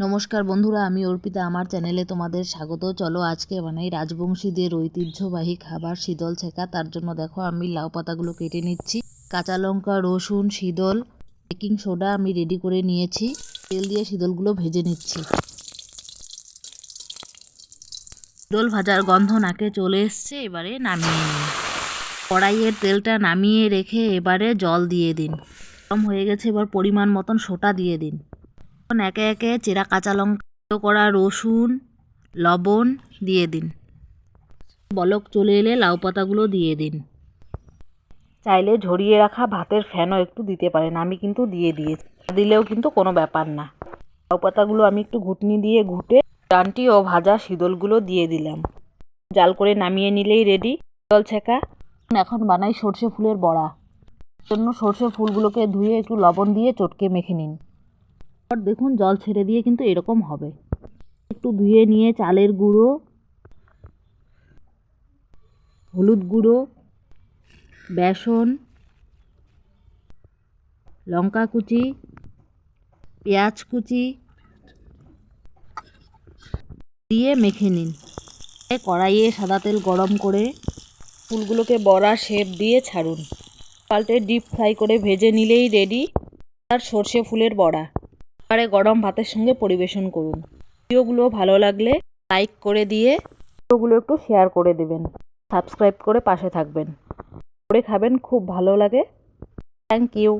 নমস্কার বন্ধুরা, আমি অর্পিতা। আমার চ্যানেলে তোমাদের স্বাগত। চলো আজকে বানাই রাজবংশীদের ঐতিহ্যবাহী খাবার শীতল ছেঁকা। তার জন্য দেখো, আমি লাউ পাতাগুলো কেটে নিচ্ছি। কাঁচা লঙ্কা, রসুন, শীতল, বেকিং সোডা আমি রেডি করে নিয়েছি। তেল দিয়ে শীতলগুলো ভেজে নিচ্ছি। শীতল ভাজার গন্ধ নাকে চলে এসছে, এবারে নামিয়ে নিন কড়াইয়ের তেলটা নামিয়ে রেখে এবারে জল দিয়ে দিন। গরম হয়ে গেছে, এবার পরিমাণ মতন সোটা দিয়ে দিন। একে একে চেরা কাঁচা লঙ্কা করা রসুন, লবণ দিয়ে দিন। বলক চলে এলে লাউ পাতাগুলো দিয়ে দিন। চাইলে ঝরিয়ে রাখা ভাতের ফ্যানও একটু দিতে পারেন, আমি কিন্তু দিয়ে দিয়েছি। দিলেও কিন্তু কোনো ব্যাপার না। লাউ পাতাগুলো আমি একটু ঘুটনি দিয়ে ঘুটে ডানটি ও ভাজা শীতলগুলো দিয়ে দিলাম। জাল করে নামিয়ে নিলেই রেডি জল ছেঁকা। এখন বানাই সর্ষে ফুলের বড়া। জন্য সর্ষে ফুলগুলোকে ধুয়ে একটু লবণ দিয়ে চটকে মেখে নিন। দেখুন জল ছেড়ে দিয়ে কিন্তু এরকম হবে। একটু ধুয়ে নিয়ে চালের গুঁড়ো, হলুদ গুঁড়ো, বেসন, লঙ্কা কুচি, পেঁয়াজ কুচি দিয়ে মেখে নিন। কড়াইয়ে সাদা তেল গরম করে ফুলগুলোকে বড়া শেপ দিয়ে ছাড়ুন। পাল্টে ডিপ ফ্রাই করে ভেজে নিলেই রেডি। আর সর্ষে ফুলের বড়া। এবারে গরম ভাতের সঙ্গে পরিবেশন করুন। ভিডিওগুলো ভালো লাগলে লাইক করে দিয়ে ভিডিওগুলো একটু শেয়ার করে দেবেন। সাবস্ক্রাইব করে পাশে থাকবেন। করে খাবেন, খুব ভালো লাগে। Thank you.